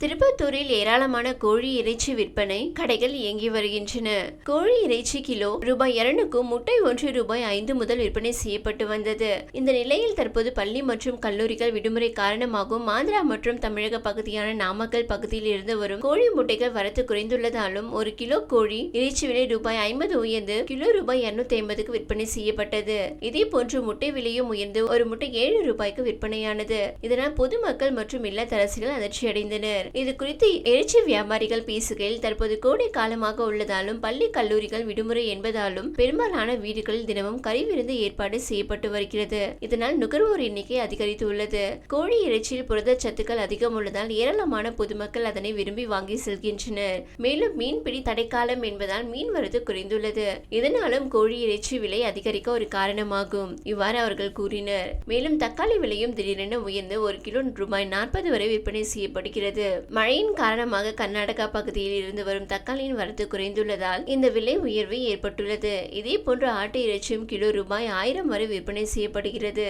திருப்பத்தூரில் ஏராளமான கோழி இறைச்சி விற்பனை கடைகள் இயங்கி வருகின்றன. கோழி இறைச்சி கிலோ ரூபாய் இரண்டுக்கும் முட்டை ஒன்று ரூபாய் ஐந்து முதல் விற்பனை செய்யப்பட்டு வந்தது. இந்த நிலையில் தற்போது பள்ளி மற்றும் கல்லூரிகள் விடுமுறை காரணமாகவும் ஆந்திரா மற்றும் தமிழக பகுதியான நாமக்கல் பகுதியில் இருந்து வரும் கோழி முட்டைகள் வரத்து குறைந்துள்ளதாலும் ஒரு கிலோ கோழி இறைச்சி விலை ரூபாய் ஐம்பது உயர்ந்து கிலோ ரூபாய் இருநூத்தி ஐம்பதுக்கு விற்பனை செய்யப்பட்டது. இதே போன்று முட்டை விலையும் உயர்ந்து ஒரு முட்டை ஏழு ரூபாய்க்கு விற்பனையானது. இதனால் பொதுமக்கள் மற்றும் இல்லத்தரசிகள் அதிர்ச்சி அடைந்தனர் இது குறித்து இறைச்சி வியாபாரிகள் பேசுகையில் தற்போது கோடை காலமாக உள்ளதாலும் பள்ளி கல்லூரிகள் விடுமுறை என்பதாலும் பெரும்பாலான வீடுகளில் தினமும் கறி விருந்து ஏற்பாடு செய்யப்பட்டு வருகிறது. இதனால் நுகர்வோர் எண்ணிக்கை அதிகரித்துள்ளது. கோழி இறைச்சியில் புரதச்சத்துக்கள் அதிகம் உள்ளதால் ஏராளமான பொதுமக்கள் அதனை விரும்பி வாங்கி செல்கின்றனர். மேலும் மீன்பிடி தடைக்காலம் என்பதால் மீன் வரத்து குறைந்துள்ளது. இதனாலும் கோழி இறைச்சி விலை அதிகரிக்க ஒரு காரணமாகும். இவ்வாறு அவர்கள் கூறினர். மேலும் தக்காளி விலையும் திடீரென உயர்ந்து ஒரு கிலோ ரூபாய் நாற்பது வரை விற்பனை செய்யப்படுகிறது. மழையின் காரணமாக கர்நாடகா பகுதியில் இருந்து வரும் தக்காளியின் வரத்து குறைந்துள்ளதால் இந்த விலை உயர்வு ஏற்பட்டுள்ளது. இதே போன்று ஆட்டு இறைச்சியும் கிலோ ரூபாய் ஆயிரம் வரை விற்பனை செய்யப்படுகிறது.